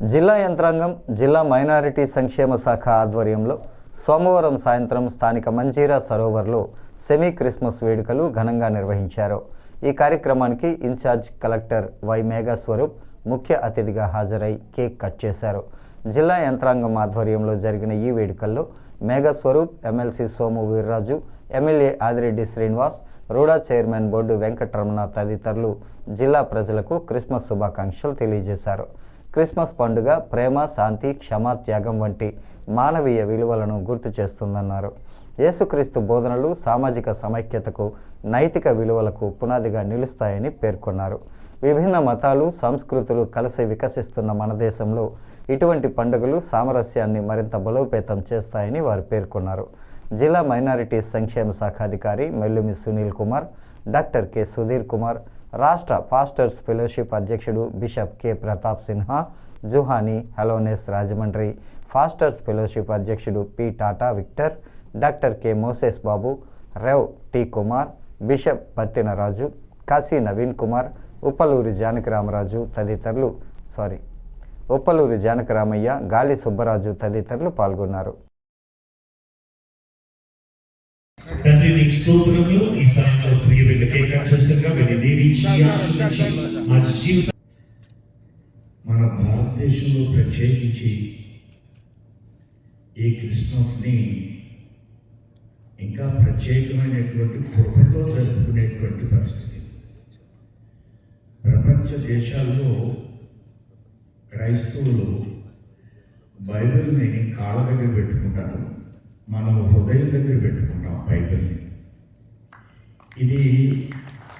జిల్లా యంత్రాంగం జిల్లా మైనారిటీ సంక్షేమ శాఖ ఆధ్వర్యంలో సోమవారం సాయంత్రం స్థానిక మంజీరా సరోవర్లో సెమీ క్రిస్మస్ వేడుకలు ఘనంగా నిర్వహించారు. ఈ కార్యక్రమానికి ఇన్ఛార్జ్ కలెక్టర్ వై మేఘాస్వరూప్ ముఖ్య అతిథిగా హాజరై కేక్ కట్ చేశారు. జిల్లా యంత్రాంగం ఆధ్వర్యంలో జరిగిన ఈ వేడుకల్లో Meghaswaroop MLC Somu Veerraju MLA Adireddy Srinivas RUDA chairman board Venkataramana తదితరులు జిల్లా ప్రజలకు క్రిస్మస్ శుభాకాంక్షలు తెలియజేశారు. క్రిస్మస్ పండుగ ప్రేమ శాంతి క్షమ త్యాగం వంటి మానవీయ విలువలను గుర్తు చేస్తుందన్నారు. యేసుక్రీస్తు బోధనలు సామాజిక సమైక్యతకు నైతిక విలువలకు పునాదిగా నిలుస్తాయని పేర్కొన్నారు. విభిన్న మతాలు సంస్కృతులు కలిసి వికసిస్తున్న మన దేశంలో ఇటువంటి పండుగలు సామరస్యాన్ని మరింత బలోపేతం చేస్తాయని వారు పేర్కొన్నారు. జిల్లా మైనారిటీస్ సంక్షేమ శాఖ అధికారి మెల్లుమి సునీల్ కుమార్ డాక్టర్ కె సుధీర్ కుమార్ రాష్ట్ర పాస్టర్స్ ఫెలోషిప్ అధ్యక్షుడు బిషప్ కె. ప్రతాప్ సిన్హా జుహానీ హలోనెస్ రాజమండ్రి ఫాస్టర్స్ ఫెలోషిప్ అధ్యక్షుడు P. Tata Victor doctor K. Moses Babu Rev. T. Kumar bishop Pattinaraju Kashi Naveen Kumar Uppaluri Janakaramaraju తదితరులు సారీ ఉప్పలూరి జానకరామయ్య గాలి సుబ్బరాజు తదితరులు పాల్గొన్నారు. దీవించి మా మన భారతదేశంలో ప్రత్యేకించి ఈ క్రిస్మస్ని ఇంకా ప్రత్యేకమైనటువంటి కృపతో జరుపుకునేటువంటి పరిస్థితి. ప్రపంచ దేశాల్లో క్రైస్తవులు బైబిల్ని కాళ్ళ దగ్గర పెట్టుకుంటారు మనం హృదయం దగ్గర పెట్టుకుంటాం బైబిల్ని. ఇది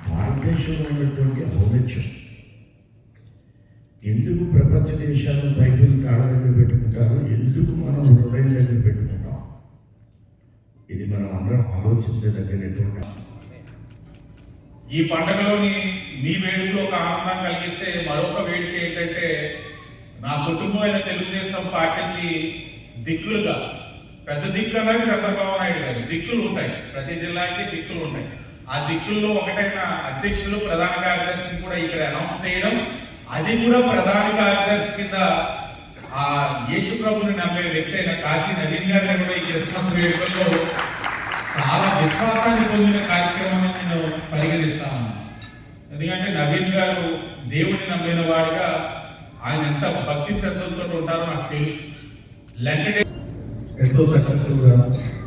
భారతదేశంలో ఉన్నటువంటి ఔన్నత్యం. ఎందుకు ప్రపంచ దేశాలు బైబిల్ కాళ్ళ దగ్గర పెట్టుకుంటారు? ఎందుకు మనం హృదయం దగ్గర పెట్టుకుంటాం? ఇది మనం అందరం ఆలోచించదగినటువంటి ఈ పండుగలోని మీ వేడుకలో ఒక ఆనందం కలిగిస్తే మరొక వేడుక ఏంటంటే నా కుటుంబమైన తెలుగుదేశం పార్టీకి దిక్కులుగా పెద్ద దిక్కు అన్నది చంద్రబాబు నాయుడు గారు దిక్కులు ఉంటాయి. ప్రతి జిల్లాకి దిక్కులు ఉంటాయి. ఆ దిక్కుల్లో ఒకటైన అధ్యక్షులు ప్రధాన కార్యదర్శిని కూడా ఇక్కడ అనౌన్స్ చేయడం అది కూడా ప్రధాన కార్యదర్శి కింద ఆ యేసు ప్రభుని నమ్మే వ్యక్తి అయిన కాశీ నవీన్ గారిని కూడా ఈ క్రిస్మస్ వేడుకల్లో చాలా విశ్వాసాన్ని పొందిన కార్యక్రమాన్ని నేను పరిగణిస్తాను ఎందుకంటే నవీన్ గారు దేవుని నమ్మిన వాడిగా ఆయన ఎంత భక్తి శ్రద్ధలతో ఉంటారో నాకు తెలుసు. లెంకటే ఎంతో సక్సెస్ఫుల్గా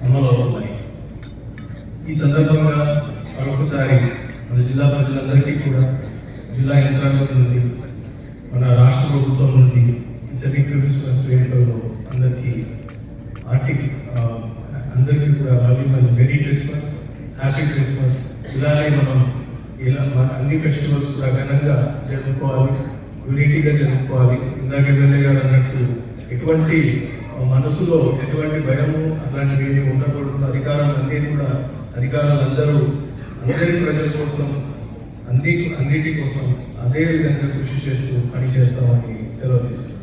అమలు అవుతున్నాయి. ఈ సందర్భంగా మరొకసారి మన జిల్లా ప్రజలందరికీ కూడా జిల్లా యంత్రాంగం నుండి మన రాష్ట్ర ప్రభుత్వం నుండి ఈ సెమీ క్రిస్మస్ వేడుకల్లో అందరికీ ఆర్టిక్ అందరికీ కూడా మళ్ళీ మెరీ క్రిస్మస్ హ్యాపీ క్రిస్మస్. ఇలాగే మనం ఇలా మన అన్ని ఫెస్టివల్స్ కూడా ఘనంగా జరుపుకోవాలి యూనిటీగా జరుపుకోవాలి. ఇందాక ఎమ్మెల్యే గారు అన్నట్టు ఎటువంటి మనసులో ఎటువంటి భయము అట్లాంటివి ఏమి ఉండకూడదు. అధికారాలన్నీ కూడా అధికారాలందరూ అందరి ప్రజల కోసం అన్ని అన్నిటి కోసం అదే విధంగా కృషి చేస్తూ పని చేస్తామని సెలవు తీసుకుంటాం